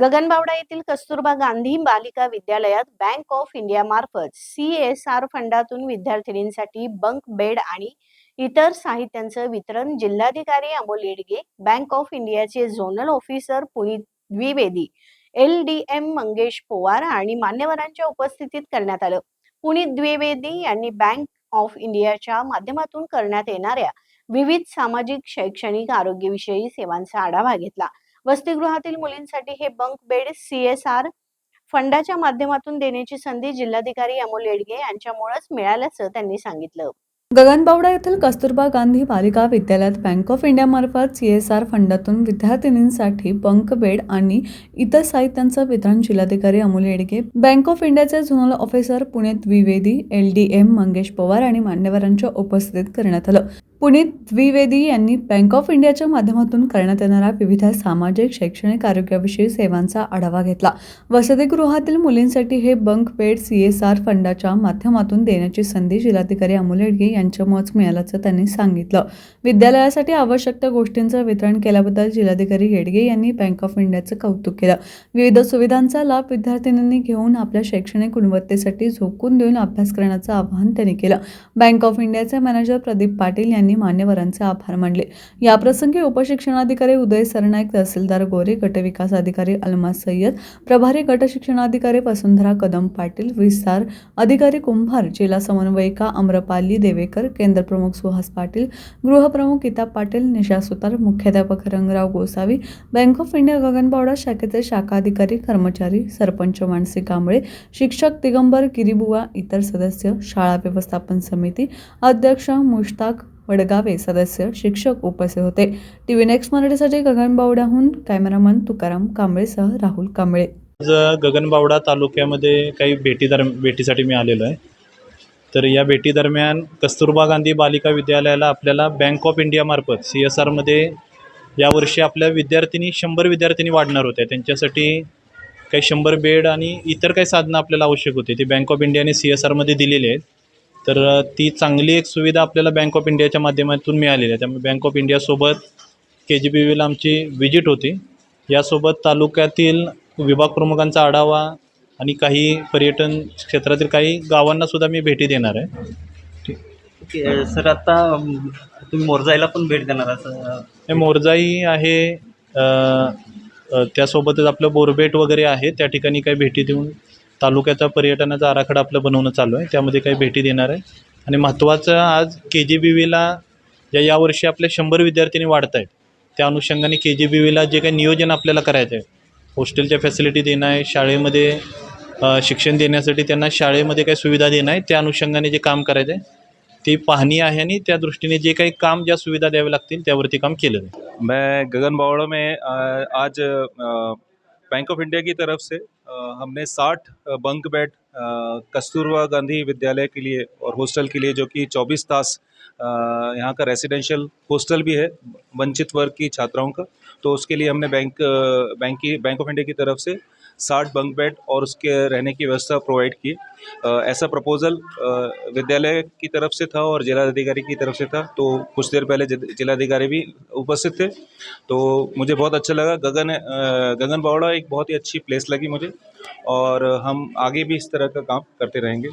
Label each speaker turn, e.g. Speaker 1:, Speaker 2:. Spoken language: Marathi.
Speaker 1: गगनबावडा येथील कस्तुरबा गांधी बालिका विद्यालयात बँक ऑफ इंडिया मार्फत सी एस आर फंडातून विद्यार्थिनींसाठी बंक बेड आणि इतर साहित्यांचं वितरण जिल्हाधिकारी अमोल येडगे बँक ऑफ इंडियाचे zonal officer Punit Dwivedi L D M Mangesh Powar आणि मान्यवरांच्या उपस्थितीत करण्यात आलं. पुनीत द्विवेदी यांनी बँक ऑफ इंडियाच्या माध्यमातून करण्यात येणाऱ्या विविध सामाजिक शैक्षणिक आरोग्यविषयी सेवांचा आढावा घेतला. वसतिगृहातील मुलींसाठी हे बंक बेड सीएसआर फंडाच्या माध्यमातून देण्याची संधी जिल्हाधिकारी अमोल येडगे यांच्यामुळेच मिळाल्याचं त्यांनी सांगितलं.
Speaker 2: गगनबावडा येथील कस्तुरबा गांधी बालिका विद्यालयात बँक ऑफ इंडियामार्फत सी एस आर फंडातून विद्यार्थिनींसाठी बंक बेड आणि इतर साहित्यांचं वितरण जिल्हाधिकारी अमोल येडगे बँक ऑफ इंडियाचे zonal officer Pune Dwivedi L D M Mangesh Pawar आणि मान्यवरांच्या उपस्थितीत करण्यात आलं. पुनीत द्विवेदी यांनी बँक ऑफ इंडियाच्या माध्यमातून करण्यात येणाऱ्या विविध सामाजिक शैक्षणिक आरोग्याविषयी सेवांचा आढावा घेतला. वसतिगृहातील मुलींसाठी हे bunk bed C S R फंडाच्या माध्यमातून देण्याची संधी जिल्हाधिकारी अमोल येडगे यांच्यामुळेच मिळाल्याचं त्यांनी सांगितलं. विद्यालयासाठी आवश्यक त्या गोष्टींचं वितरण केल्याबद्दल जिल्हाधिकारी येडगे यांनी बँक ऑफ इंडियाचं कौतुक केलं. विविध सुविधांचा लाभ विद्यार्थिनींनी घेऊन आपल्या शैक्षणिक गुणवत्तेसाठी झोकून देऊन अभ्यास करण्याचं आवाहन त्यांनी केलं. बँक ऑफ इंडियाचे मॅनेजर प्रदीप पाटील यांनी मान्यवरांचे आभार मानले. याप्रसंगी उपशिक्षणाधिकारी उदय सरनाईक तहसीलदार गोरे गटविकास अधिकारी अलमा सय्यद प्रभारी गट शिक्षणाधिकारी वसुंधरा कदम पाटील विस्तार अधिकारी कुंभार जिल्हा समन्वयिका अम्रपाली देवेकर केंद्रप्रमुख सुहास पाटील गृहप्रमुख गीता पाटील निशा सुतार मुख्याध्यापक Rangrao Gosavi bank of India Gaganbawada शाखेचे शाखा अधिकारी कर्मचारी सरपंच मानसी कांबळे शिक्षक दिगंबर गिरीबुवा इतर सदस्य शाळा व्यवस्थापन समिती अध्यक्ष मुश्ताक वडगावे सदस्य शिक्षक उपस्थित होते. टी व्ही नेक्स्ट मराठीसाठी गगनबावड्याहून कॅमेरामन तुकाराम कांबळेसह राहुल कांबळे.
Speaker 3: आज गगनबावडा तालुक्यामध्ये काही भेटी दर भेटीसाठी मी आलेलो आहे. तर या भेटीदरम्यान कस्तुरबा गांधी बालिका विद्यालयाला आपल्याला बँक ऑफ इंडियामार्फत सी एस आरमध्ये यावर्षी आपल्या विद्यार्थिनी शंभर विद्यार्थिनी वाढणार होत्या. त्यांच्यासाठी काही शंभर बेड आणि इतर काही साधनं आपल्याला आवश्यक होती. ती बँक ऑफ इंडियाने सी एस आरमध्ये दिलेली आहेत. तर ती चांगली एक सुविधा आपल्याला बँक ऑफ इंडियाच्या माध्यमातून मिळालेली आहे. त्यामुळे bank of इंडियासोबत K G B व्हीला आमची विजिट होती. यासोबत तालुक्यातील विभाग प्रमुखांचा आढावा आणि काही पर्यटन क्षेत्रातील काही गावांना सुद्धा मी भेटी देणार आहे.
Speaker 4: ओके अ, सर आता तुम्ही मोरजाईला पण भेट देणार असं
Speaker 3: हे मोरजाई आहे त्यासोबतच आपलं बोरबेट वगैरे आहे. त्या ठिकाणी काही भेटी देऊन तालुक्याचा पर्यटनाचा आराखडा आपलं बनवणं चालू आहे. त्यामध्ये काही भेटी देणार आहे. आणि महत्त्वाचं आज के जी बी व्हीला ज्या यावर्षी आपल्या शंभर विद्यार्थ्यांनी वाढत आहेत त्या अनुषंगाने के जी बी व्हीला जे काही नियोजन आपल्याला करायचं आहे हॉस्टेलच्या फॅसिलिटी देणं आहे शाळेमध्ये शिक्षण देण्यासाठी त्यांना शाळेमध्ये काही सुविधा देणं आहे त्या अनुषंगाने जे काम करायचं आहे ती पाहणी आहे आणि त्या दृष्टीने जे काही काम ज्या सुविधा द्याव्या लागतील त्यावरती काम केलं जाईल.
Speaker 5: मैं गगन बावड़ा में आज बैंक ऑफ इंडिया की तरफ से हमने 60 बंक बेड कस्तूरबा गांधी विद्यालय के लिए और हॉस्टल के लिए जो कि 24 तास यहाँ का रेसिडेंशियल हॉस्टल भी है, वंचित वर्ग की छात्राओं का। तो उसके लिए हमने बैंक बैंक की बैंक ऑफ़ इंडिया की तरफ़ से 60 बंक बेड और उसके रहने की व्यवस्था प्रोवाइड की। ऐसा प्रपोज़ल विद्यालय की तरफ़ से था और जिलाधिकारी की तरफ़ से था तो कुछ देर पहले जिलाधिकारी भी उपस्थित थे। तो मुझे बहुत अच्छा लगा। गगन गगन बावड़ा एक बहुत ही अच्छी प्लेस लगी मुझे और हम आगे भी इस तरह का काम करते रहेंगे।